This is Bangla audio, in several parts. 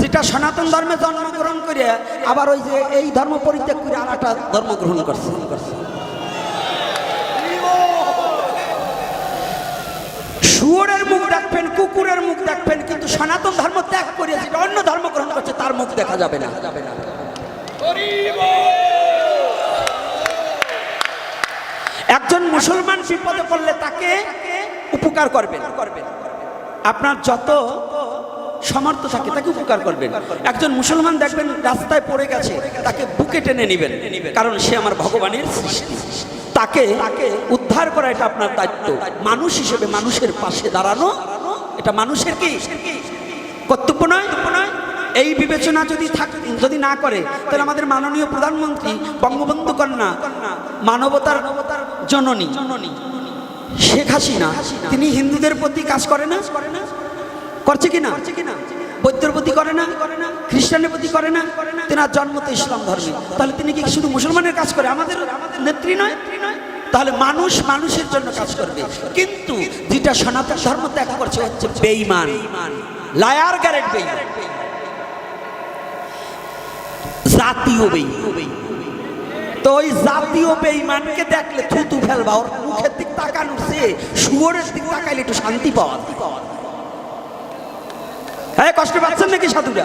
যেটা সনাতন ধর্মে জন্মগ্রহণ করে, আবার ওই যে এই ধর্ম পরিত্যাগ করে আর একটা ধর্ম গ্রহণ করছে। শুয়োরের মুখ দেখবেন, কুকুরের মুখ দেখবেন, কিন্তু সনাতন ধর্ম ত্যাগ করে যেটা অন্য ধর্ম গ্রহণ করছে, তার মুখ দেখা যাবে না। যাবে না একজন মুসলমান বিপদে পড়লে তাকে উপকার করবেন করবেন। আপনার যত সমর্থ থাকে, তাকে উপকার করবেন। একজন মুসলমান দেখবেন রাস্তায় পড়ে গেছে, তাকে বুকে টেনে নেবেন, কারণ সে আমার ভগবানের সৃষ্টি। তাকে উদ্ধার করা এটা আপনার দায়িত্ব। মানুষ হিসেবে মানুষের পাশে দাঁড়ানো, এটা মানুষের কি? কর্তব্য নয়? নয় এই বিবেচনা যদি থাক যদি না করে, তাহলে আমাদের মাননীয় প্রধানমন্ত্রী বঙ্গবন্ধু কন্যা মানবতার জননী জননী, শেখ হাসিনা, তিনি হিন্দুদের প্রতি কাজ করে না? করছে কি না? বৌদ্ধের প্রতি করে না, খ্রিস্টানের প্রতি করে না, তেনার জন্ম তো ইসলাম ধর্মে। তাহলে তিনি কি শুধু মুসলমানের কাজ করে? আমাদের নেত্রী নয়? তাহলে মানুষ মানুষের জন্য কাজ করবে। কিন্তু যেটা সনাতন ধর্ম ত্যাগ করছে হচ্ছে বেইমান লায়ার গ্যারেট বেইমান জাতীয় বেইমান তো ওই জাতীয় বেইমানকে দেখলে থুতু ফেলবা, ওর মুখের দিক তাকানো সে শুয়োরের দিক তাকাইলে একটু শান্তি পাওয়া যায়। হ্যাঁ কষ্ট পাচ্ছেন নাকি সাধুরা?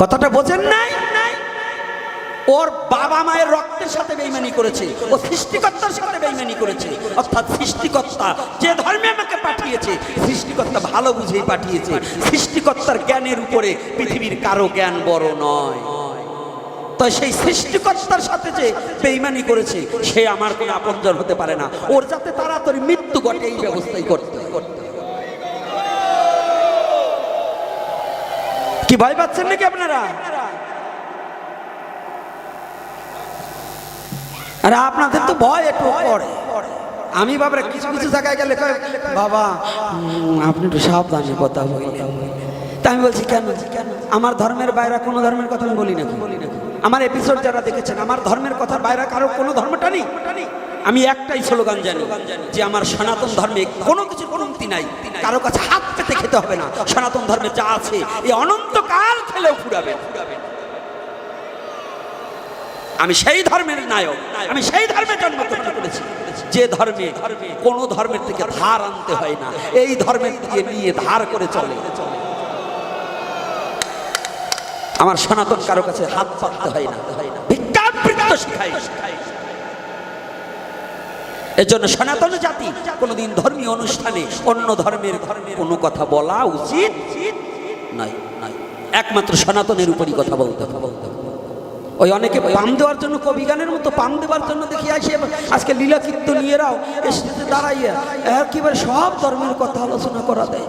কথাটা বোঝেন নাই? ওর বাবা মায়ের রক্তের সাথে বেইমানি করেছে, ও সৃষ্টিকর্তার সাথে বেইমানি করেছে, অর্থাৎ সৃষ্টিকর্তা যে ধর্মে আমাকে পাঠিয়েছে, সৃষ্টিকর্তা ভালো বুঝেই পাঠিয়েছে। সৃষ্টিকর্তার জ্ঞানের উপরে পৃথিবীর কারও জ্ঞান বড় নয়। তো সেই সৃষ্টিকর্তার সাথে যে বেইমানি করেছে, সে আমার কোনো আপনজন হতে পারে না। ওর যাতে তাড়াতাড়ি মৃত্যু ঘটে এই ব্যবস্থাই করতে করতে। কি ভয় পাচ্ছেন নাকি আপনারা? আরে আপনাদের তো ভয় একটু পড়ে। আমি বাবার কিছু কিছু জায়গায় গেলে বাবা আপনি একটু সাবধানে কথা বলি তা আমি বলছি, কেন? আমার ধর্মের বাইরে কোনো ধর্মের কথা আমি বলি নাকি বলি নাকি আমার এপিসোড যারা দেখেছেন, আমার ধর্মের কথার বাইরে কারও কোনো ধর্মটা নেই। আমি একটাই স্লোগান জানি যে আমার সনাতন ধর্মে কোনো কিছু কমতি নাই। কারও কাছে হাত পেতে খেতে হবে না। সনাতন ধর্মে যা আছে, এই অনন্তকাল খেলেও ফুরাবে। আমি সেই ধর্মের নায়ক। আমি সেই ধর্মে জন্মগ্রহণ করেছি। যে ধর্মে কোনো ধর্মের থেকে ধার আনতে হয় না। এই ধর্মের দিয়ে নিয়ে ধার করে চলে চলে। আমার সনাতন কারও কাছে হাত পাততে হয় না। ভিক্ষাবৃত্ত শিখাই। জন্য সনাতন জাতি কোনোদিন ধর্মীয় অনুষ্ঠানে অন্য ধর্মের ধর্মের কোনো কথা বলা উচিত নয় নয়। একমাত্র সনাতনের উপরই কথা বলতে বলতে। ওই অনেকে পাম দেওয়ার জন্য কবি গানের মতো পাম দেওয়ার জন্য দেখি আসে, আজকে লীলা কীর্তনীয়রাও এসে দাঁড়াইয়া একেবারে সব ধর্মের কথা আলোচনা করা দেয়।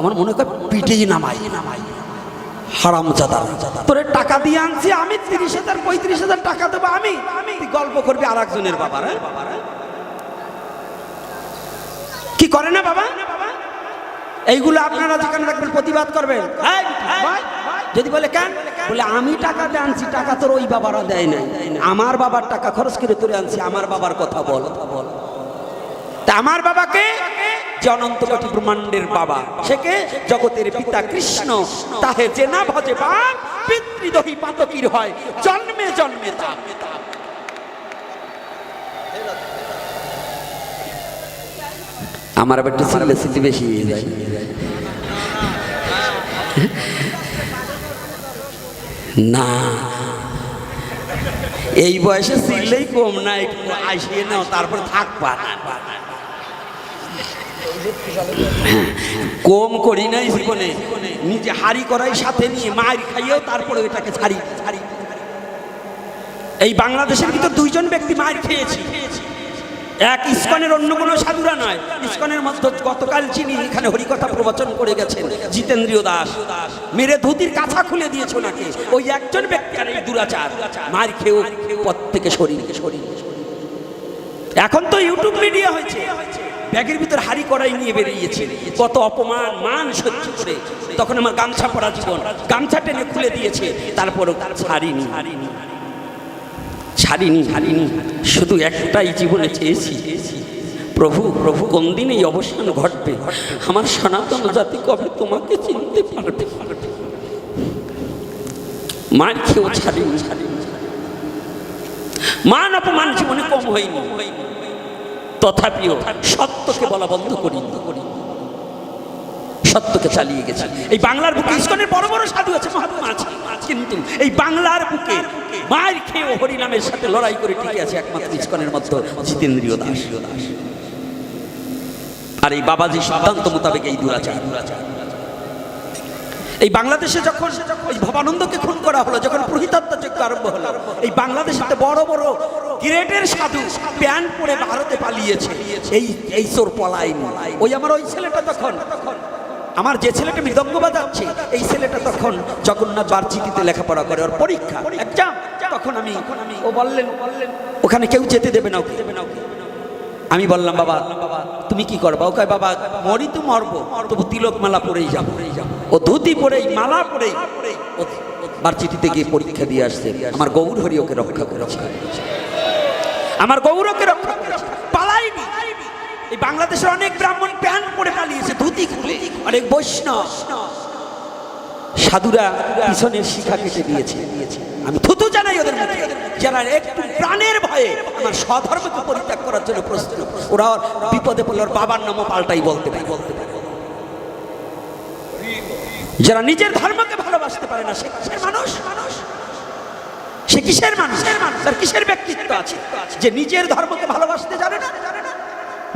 আমার মনে হয় পিঠেই নামাই নামাই টাকা দিয়ে আনছি, আমি তিরিশ হাজার, পঁয়ত্রিশ হাজার টাকা দেবো, আমি। গল্প হ্যাঁ? কি করে না বাবা? এইগুলো আপনারা যেখানে দেখবেন প্রতিবাদ করবেন। যদি বলে, কেন? বলে, আমি টাকা দিয়ে আনছি, টাকা তোর ওই বাবারা দেয় নাই। আমার বাবার টাকা খরচ করে তোরে আনছি, আমার বাবার কথা বল। বল তা আমার বাবাকে যে অনন্ত কোটি ব্রহ্মাণ্ডের বাবা সেকে জগতের পিতা কৃষ্ণ। তাহে যে না ভজে বাপ পিতৃদহী পাতকির হয়। জন্মে জন্মে তা আমার আবার একটু সিলে সিলি বেশি না। এই বয়সে সিললেই কম না, একটু আসিয়ে নাও, তারপর থাকবা না কম করি নাই জীবনে, নিজে হাড়ি করাই সাথে নিয়ে মায়ের খাইয়েও তারপরে ওইটাকে ছাড়ি ছাড়ি। এই বাংলাদেশের ভিতর দুইজন ব্যক্তি মায়ের খেয়েছি। এক ইস্কনের অন্য কোনো সাধুরা নয়। ইস্কনের মধ্যে গতকাল চিনি এখানে হরিকথা প্রবচন করে গেছেন, জিতেন্দ্রীয় দাস। মেরে ধুতির কাছা খুলে দিয়েছে ওনাকে। ওই একজন ব্যক্তি আর এই দুরাচার। মার খেয়েও পথ থেকে সরিয়ে এখন তো ইউটিউব মিডিয়া হয়েছে। ব্যাগের ভিতর হাড়ি করাই নিয়ে বেরিয়েছে। কত অপমান, মান সহ্য করে তখন আমার গামছা পরা জীবন। গামছা টেনে খুলে দিয়েছে, তারপরও ছাড়িনি। ছাড়িনি ছাড়িনি। ছাড়িনি শুধু একটাই জীবনে চেয়েছি। প্রভু প্রভু, কোন দিন এই অবসান ঘটবে? আমার সনাতন জাতি কবে তোমাকে চিনতে পারবে? মার খেয়েও ছাড়ি ছাড়ি মান অপমান জীবনে কম হয়নি। তথাপিও সত্যকে বলা বন্ধ করি। সত্যকে চালিয়ে গেছে। এই বাংলার বুকে ইস্কনের বড় বড় সাধু আছে, মহাত্মা আছে। কিন্তু এই বাংলার বুকে মায়ের খেয়ে হরিনামের সাথে লড়াই করে টিকে আছে একমাত্র ইস্কনের মতো জিতেন্দ্রীয় দাস। আর এই বাবাজি সিদ্ধান্ত মোতাবেক এই দুরাচার। এই বাংলাদেশে যখন ওই ভবানন্দকে খুন করা হলো, যখন প্রহিতাত্ম যজ্ঞ আরম্ভ হলো, এই বাংলাদেশে বড় বড় গ্রেটের সাধু প্যান্ট পরে ভারতে পালিয়েছে। এই এই চোর পলাই মলাই ওই আমার ওই ছেলেটা তখন। আমার যে ছেলেটা মৃদঙ্গ বাজাচ্ছে এই ছেলেটা তখন জগন্নাথ বার্চিটিতে লেখাপড়া করে। ওর পরীক্ষা এক্সাম তখন আমি, ও বললেন বললেন ওখানে কেউ যেতে দেবে না ওকে দেবে না ওকে। আমি বললাম, বাবা, তুমি কি করবা? ওকে বাবা, মরি তো মরবো, তবু তিলক মালা পরেই যাব। ও ধুতি পরেই, মালা পরেই বার্চিটিতে গিয়ে পরীক্ষা দিয়ে আসছে। আমার গৌর হরি ওকে রক্ষা করেছে। আমার গৌরকে রক্ষা পালাইনি এই বাংলাদেশের অনেক ব্রাহ্মণ প্যান্ট পরে পালিয়েছে, ধুতি খুলে। অনেক বৈষ্ণব। সাধুরা পিছনের শিখা কেটে দিয়েছে। আমি থুতু জানাই ওদের মুখে। যারা একটু প্রাণের ভয়ে আমার স্বধর্মকে পরিত্যাগ করার জন্য প্রস্তুত, ওরা বিপদে পড়লে ওর বাবার নামও পাল্টাই বলতে পারে। বলতে পারে যারা নিজের ধর্মকে ভালোবাসতে পারে না, সে মানুষ মানুষ? সে কিসের মানুষ? তার কিসের ব্যক্তিত্ব আছে? যে নিজের ধর্মকে ভালোবাসতে জানে না?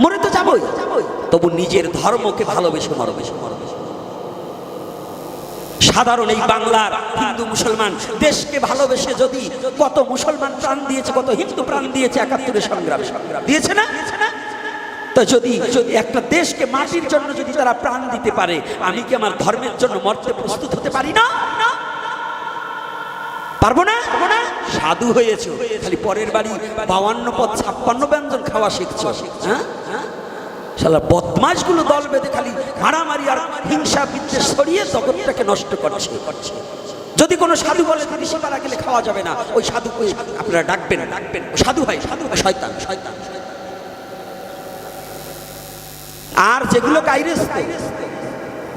মরে তো যাবই। তবু নিজের ধর্মকে ভালোবেসে মরবেসে মরবেসে সাধারণ এই বাংলার হিন্দু মুসলমান দেশকে ভালোবেসে যদি কত মুসলমান প্রাণ দিয়েছে, কত হিন্দু প্রাণ দিয়েছে একাত্তরের সংগ্রামে। সংগ্রাম দিয়েছে না? তো যদি একটা দেশকে মাটির জন্য যদি তারা প্রাণ দিতে পারে, আমি কি আমার ধর্মের জন্য মরতে প্রস্তুত হতে পারি না? পারব না? পারব না সাধু হয়েছে, খালি পরের বাড়ি বাউান্ন পদ, ছাপ্পান্ন ব্যঞ্জন খাওয়া শিখছো হ্যাঁ হ্যাঁ? শালা বদমাশগুলো দল বেঁধে খালি মারামারি আর হিংসা বিদ্বেষ ছড়িয়ে জগৎটাকে নষ্ট করছে। করছে যদি কোনো সাধু বলে ঋষি পাড়া গেলে খাওয়া যাবে না, ওই সাধুকে আপনারা ডাকবেন। ডাকবেন সাধু হয় সাধু শয়তান শয়তান। আর যেগুলো গাইরেস্ত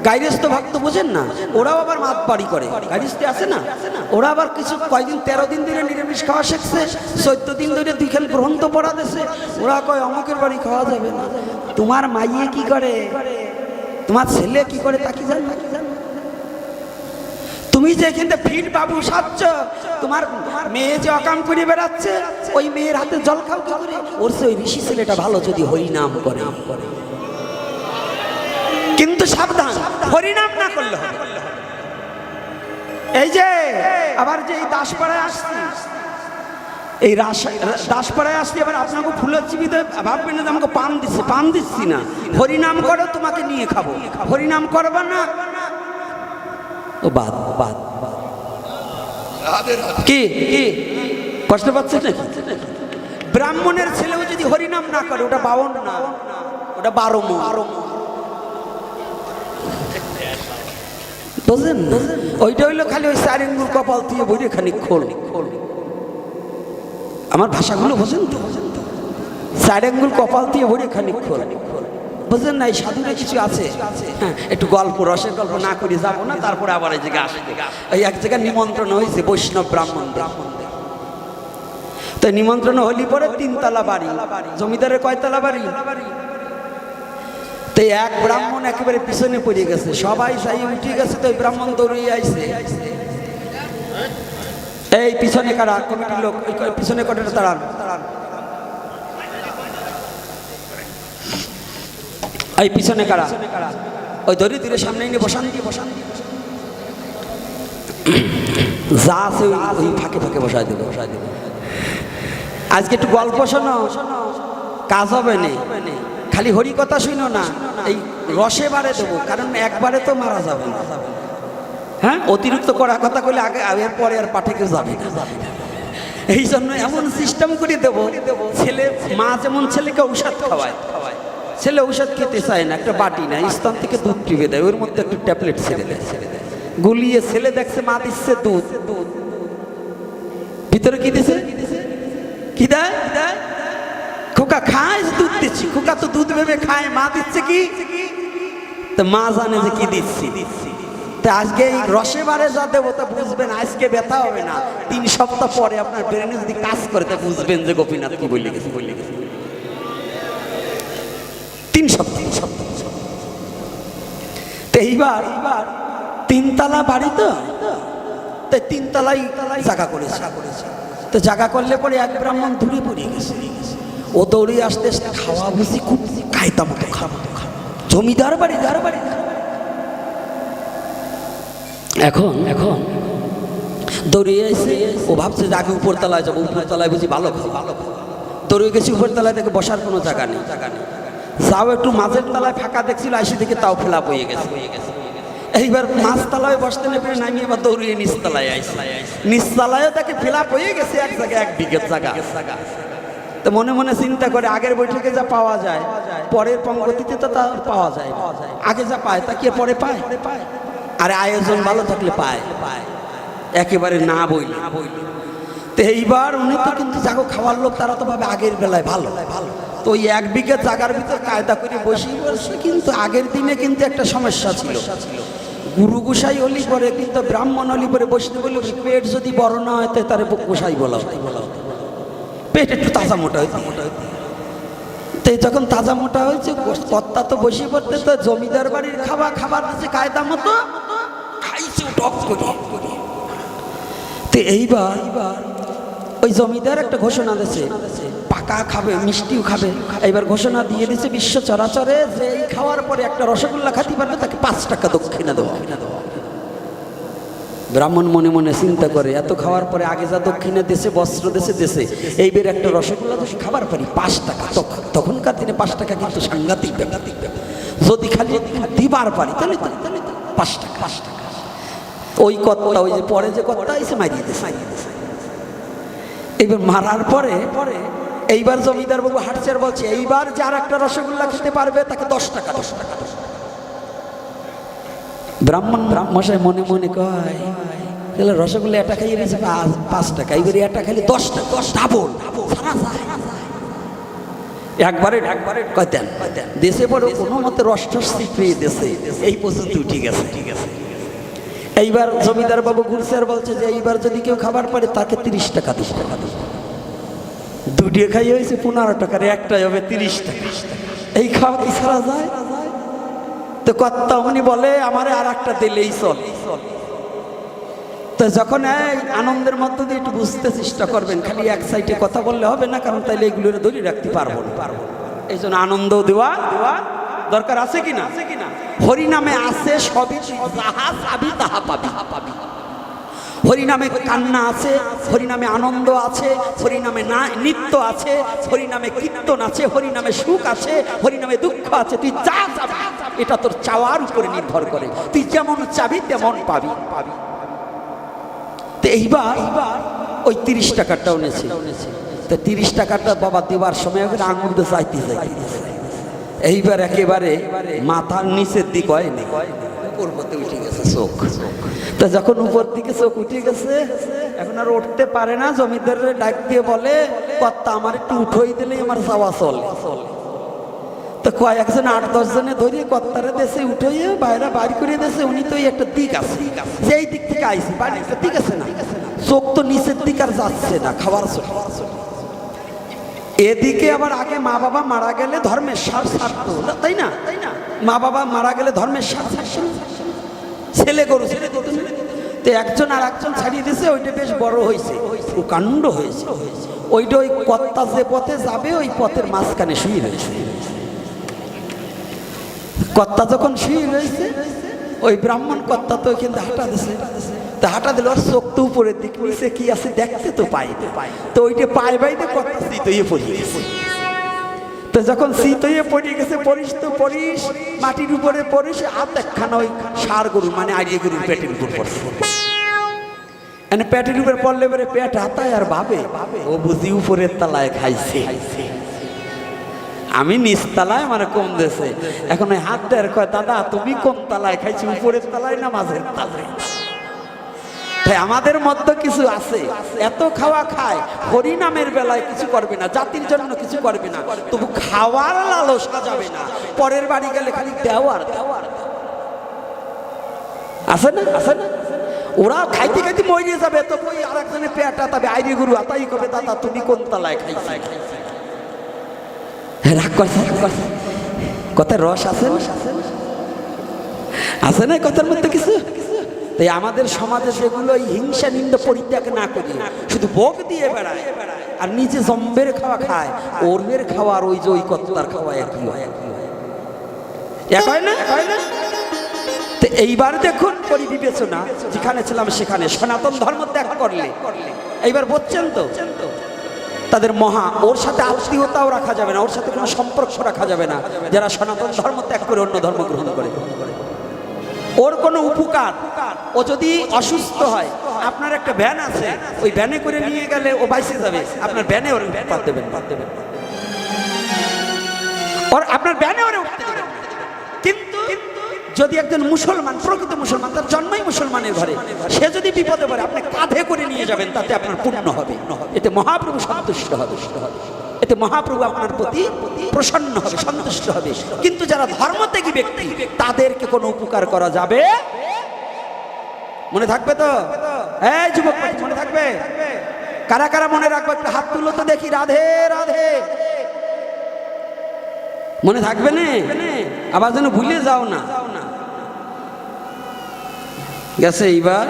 গাইরেস্ত ভক্ত বোঝেন না, ওরাও আবার মাত বাড়ি করে। গাইরেস্তে আছে না? ওরা আবার কিছু কয়দিন, তেরো দিন ধরে নিরামিষ খাওয়া শিখছে, চোদ্দ দিন ধরে দুই দুইখান গ্রন্থ পড়া দেশে ওরা কয়, অমুকের বাড়ি খাওয়া যাবে না। তোমার মাইয়ে কি করে? তোমার ছেলে কি করে তা কি জান? তুমি যে এখানে ফিট বাবু সাজছ, তোমার মেয়ে যে অকাম করে বেড়াচ্ছে, ওই মেয়ের হাতে জল খাও করে? ওর সে ওই ঋষি ছেলেটা ভালো যদি হরিনাম করে করে। কিন্তু সাবধান। হরিনাম না করলে হবে। এই যে আবার যে এই দাসপাড়ায় আসছি এই দাসপাড়ায় আসছি এবার আপনাকে ফুলের চিবিতে ভাববেন না আমাকে পান দিচ্ছি পান দিচ্ছি না। হরিনাম করো তোমাকে নিয়ে খাব। হরিনাম করবা না? ও বাদ বাদ। কি? কি? কষ্ট পাচ্ছে নাকি? ব্রাহ্মণের ছেলেও যদি হরিনাম না করে ওটা বাউন না ওটা বারো মো বুঝলেন না? ওইটা হইল খালি ওই চার কপাল দিয়ে বইরে খানি খোল। আমার ভাষাগুলো বোঝেন তো? চার আঙ্গুল কপাল দিয়ে ভরে খানি খোল। বুঝলেন না, এই সাধুরে কিছু আছে? হ্যাঁ একটু গল্প, রসের গল্প না করে, যাব না, তারপরে আবার এই জায়গায় আসবে। এই এক জায়গায় নিমন্ত্রণ হয়েছে বৈষ্ণব ব্রাহ্মণ ব্রাহ্মণদের। তো নিমন্ত্রণ হলি পরে তিনতলা বাড়ি, জমিদারের কয়তলা বাড়ি? তো এক ব্রাহ্মণ একেবারে পিছনে পড়ে গেছে। সবাই সাই উঠে গেছে তো ব্রাহ্মণ দৌড়িয়ে আইছে। এই পিছনে কারা? কমিটির লোক পিছনে কটাটা তাড়ান এই পিছনে কারা? ওই ধরে ধীরে সামনে নিয়ে বসান। দিয়ে বসান যা আছে ওই ফাঁকে ফাঁকে বসাই দেবো বসাই দেবো। আজকে একটু গল্প শোনো। কাজ হবে না। খালি হরি কথা শুনো না, এই রসে বারে দেবো, কারণ একবারে তো মারা যাবে না। হ্যাঁ? অতিরিক্ত করা কথা কইলে আগে আগের পরে আর পাঠে কেউ যাবে না। এই জন্য এমন সিস্টেম করে দেবো, ছেলে মা যেমন ছেলেকে ঔষধ খাওয়ায়, ছেলে ঔষধ খেতে চায় না, একটা বাটি না, স্তন থেকে দুধ টিপে দেয়, ওর মধ্যে একটু ট্যাবলেট ছেড়ে দেয় ছেড়ে দেয়। গুলিয়ে ছেলে দেখছে, মা দিচ্ছে দুধ। ভিতরে কি দিছে? কি দেয়? খোকা খায় দুধ দিচ্ছি, খোকা তো দুধ ভেবে খায়, মা দিচ্ছে কি? তো মা জানে যে কি দিচ্ছি। তা আজকে এই রসে বারে যা দেবো তা বুঝবেন, আজকে ব্যথা হবে না। তিন সপ্তাহ পরে আপনার ব্রেনে যদি কাজ করে, তা বুঝবেন যে গোপীনাথ কি বলে গেছে। বলে গেছে তিন সপ্তাহ। তিন সপ্তাহ তো এইবার এইবার তিনতলা বাড়ি তো, তাই তিনতলাই জায়গা করেছে। তো জায়গা করলে পরে এক ব্রাহ্মণ দূরে পড়ে গেছে। ও দৌড়ে আসতে আসতে খাওয়া বুঝি খুব কায়দা মতো খাওয়া। জমিদার বাড়ি দার বাড়ি। এখন এখন দৌড়িয়ে এসে ও ভাবছে যে আগে উপরতলায় যাব উপরতলায় বুঝি ভালো ভালো। দৌড়িয়ে গেছি উপরতলায় দেখে বসার কোনো জায়গা নেই। জায়গা নেই যাও একটু মাঝের তলায় ফাঁকা দেখছিল, আইসি থেকে তাও ফেলা হয়ে গেছে। হয়ে গেছে এইবার মাছ তলায় বসতে নেবে নামিয়ে এবার দৌড়িয়ে নিচতলায় আইসি। নিচতলায়ও তাকে ফেলা হয়ে গেছে এক জায়গায়, এক বিঘের জায়গা। তো মনে মনে চিন্তা করে, আগের বৈঠকে যা পাওয়া যায়, পরের পঙ্গতিতে তো তা পাওয়া যায়। আগে যা পায়, তা কি পরে পায়? আরে আয়োজন ভালো থাকলে পায়। পায় একেবারে না বই না বইলে। তো এইবার উনি তো কিন্তু জাগো খাওয়ার লোক, তারা তো ভাবে আগের বেলায় ভালো। ভালো তো ওই এক বিঘা জাগার ভিতর কায়দা করে বসে বসে কিন্তু আগের দিনে কিন্তু একটা সমস্যা ছিল। গুরু গোসাই হলি পরে কিন্তু ব্রাহ্মণ হলি পরে বসতে বলি পেট যদি বড় না হয় তো তার গোসাই বলা হতো। পেট একটু তাজা মোটা হইতে মোটা হইতে তো যখন তাজা মোটা হয়েছে, কর্তা তো বসে পড়তে তো জমিদার বাড়ির খাবার খাবার দিচ্ছে কায়দা মতো। খাইছে টক করে। তো এইবার ওই জমিদার একটা ঘোষণা দিয়েছে, পাকা খাবে, মিষ্টিও খাবে। এইবার ঘোষণা দিয়ে দিয়েছে বিশ্ব চরাচরে যে এই খাওয়ার পরে একটা রসগোল্লা খাতে পারবে, তাকে পাঁচ টাকা দক্ষিণা দেওয়া ব্রাহ্মণ মনে মনে চিন্তা করে, এত খাওয়ার পরে আগে যা দক্ষিণে দেশে, বস্ত্র দেশে দেশে, এইবার একটা রসগোল্লা যদি খাবার পারি, পাঁচ টাকা তখন তখনকার দিনে পাঁচ টাকা কিন্তু সাংঘাতিক ব্যাপার। যদি খালি দিবার পারি, তাহলে তো তো পাঁচ টাকা। পাঁচ টাকা ওই কর্তা, ওই যে পরে যে কর্তা, এসে মারিয়ে দিয়েছে মারিয়ে দিয়েছে এইবার মারার পরে পরে এইবার জমিদার বাবু হাটচার বলছে, এইবার যার একটা রসগোল্লা খেতে পারবে, তাকে দশ টাকা দশ টাকা দশ টাকা। ব্রাহ্মণ মশাই মনে মনে কয় তাহলে রসগোল্লা এটা খাইয়ে দিয়েছে, পাঁচ- টাকা। এইবারে এটা খাইলে দশ টাকা, দশ ডাবল একবারে একবারে দেশে কোনো মতে পেয়ে দেশে। এই পর্যন্ত ঠিক আছে ঠিক আছে এইবার জমিদার বাবু গুলসার বলছে যে, এইবার যদি কেউ খাবার পারে, তাকে তিরিশ টাকা দিস টাকা দুটিয়ে খাই হয়েছে পনেরো টাকার একটাই হবে তিরিশ টাকা। এই খাওয়া কি ছাড়া যায়? তো কর্তা উনি বলে, আমারে আর একটা দিলেই চল। তো যখন এই আনন্দের মধ্য দিয়ে একটু বুঝতে চেষ্টা করবেন, খালি এক সাইডে কথা বললে হবে না, কারণ তাইলে এগুলোর ধরে রাখতে পারব না। পারব এই জন্য আনন্দ দেওয়া দেওয়া দরকার আছে কি না আছে কি না হরি নামে আছে সবই, যাহা চাবি তাহা পাবি। পাবি হরিনামে কান্না আছে, হরিনামে আনন্দ আছে, হরিনামে না, নৃত্য আছে, হরিনামে কীর্তন আছে, হরিনামে সুখ আছে, হরিনামে দুঃখ আছে, তুই যা চাবি এটা তোর চাওয়ার উপরে নির্ভর করে। তুই যেমন চাবি, তেমন পাবি। পাবি তো এইবার ওই তিরিশ টাকাটাও নেছে তো তিরিশ টাকাটা বাবা দেওয়ার সময় আঙুল দিয়ে চাইতে চাইতে এইবার একেবারে মাথার নিচের দিক হয় উঠে গেছে চোখ। তা যখন উপর দিকে চোখ উঠে গেছে, এখন আর উঠতে পারে না, জমিদারের বলে আমার একটু উঠোই দিলেই আমার যাওয়া চলে। তো কয়েকজন আট দশ জনে ধরে কর্তারে দেশে উঠে বাইরে বাড়ি করে দেশে, উনি তো একটা দিক আছে। যেই দিক থেকে আইসি বাড়ি দিক আছে না? চোখ তো নিচের দিক আর যাচ্ছে না, খাবার চোখ এদিকে আবার আগে মা বাবা মারা গেলে ধর্মের সার ছাড়তো, তাই না? তাই না মা বাবা মারা গেলে ধর্মের সার না? ছেলে গরু, ছেলে তো একজন আর একজন ছাড়িয়ে দিয়েছে ওইটা বেশ বড় হয়েছে ও কাণ্ড হয়েছে। ওইটা ওই কর্তা যে পথে যাবে, ওই পথের মাঝখানে শুয়ে রয়েছে। কর্তা যখন শুয়ে ওই ব্রাহ্মণ কর্তা তো কিন্তু হাঁটা দিছে। তা হাঁটা দিল ওর চোখ তো উপরের দিক কি আছে দেখতে তো পাই তো পাই তো ওইটা পায় বাইতে কর্তা শীত হয়ে পড়ে তো যখন শীত হয়ে পড়ে গেছে, পড়িস তো পড়িস, মাটির উপরে পড়িস হাত একখানা ওই সার গরু মানে আড়িয়ে গরুর পেটের উপর পড়ছে। এনে পেটের উপরে পড়লে পরে পেট হাতায় আর ভাবে, ও বুঝি উপরের তলায় খাইছে। আমি নিচ নিচতলায় আমার কম দেশে। এখন ওই হাত দেয় কয় দাদা, তুমি কোন তলায়? খাইছি উপরের তলায় না মাঝের তলায়? তাই আমাদের মধ্যে কিছু আছে। এত খাওয়া খায়, হরিনামের বেলায় কিছু করবে না, জাতির জন্য কিছু করবে না। তবু খাওয়ার লালসা যাবে না। পরের বাড়ি গেলে খালি দেওয়ার। দেওয়ার আছে না? আছে না? ওরা খাইতে খাইতে মরে যাবে তো কই আর একজনের পেয়াটা তবে আইরে গুরু, আতাই কবে দাদা, তুমি কোন তলায় খাইছে? করছে রাগ করছে কথার রস আছে আছে না কথার মধ্যে কিছু? তাই আমাদের সমাজে সেগুলো এই হিংসা নিন্দা পরিত্যাগ না করি, শুধু ভোগ দিয়ে বেড়ায়, আর নিজে জম্বের খাওয়া খায়, ওর্মের খাওয়া আর ওই যে ওই কত্তার খাওয়া একই হয়। হয় এক হয় না? হয় না এইবার দেখুন করি বিবেচনা যেখানে ছিলাম সেখানে সনাতন ধর্ম ত্যাগ করলে। এইবার বলছেন তো তাদের মহা, ওর সাথে আত্মীয়তাও রাখা যাবে না, ওর সাথে কোনো সম্পর্ক রাখা যাবে না। যারা সনাতন ধর্ম ত্যাগ করে অন্য ধর্ম গ্রহণ করে। ওর কোনো উপকার, ও যদি অসুস্থ হয়, আপনার একটা ভ্যান আছে, ওই ভ্যানে করে নিয়ে গেলে ও বাইসে যাবে, আপনার ভ্যানে ওর পাত দেবেন পাত দেবেন ওর, আপনার ভ্যানে ওরে উঠতে দেবেন না। কিন্তু যদি একজন মুসলমান, প্রকৃত মুসলমান, তার জন্মই মুসলমানের ঘরে, সে যদি বিপদে পড়ে, আপনি কাঁধে করে নিয়ে যাবেন, তাতে আপনার পূর্ণ হবে। এতে মহাপ্রভু সন্তুষ্ট হবে। এতে মহাপ্রভু আপনার প্রতি প্রসন্ন হবে, সন্তুষ্ট হবে। কিন্তু যারা ধর্মত্যাগী ব্যক্তি, তাদেরকে কোনো উপকার করা যাবে? মনে থাকবে তো? এই যুবক মনে থাকবে? কারা কারা মনে রাখবে, একটু হাত তুলো তো দেখি, রাধে রাধে। মনে থাকবে না? আবার যেন ভুলে যাও না। গেছে এইবার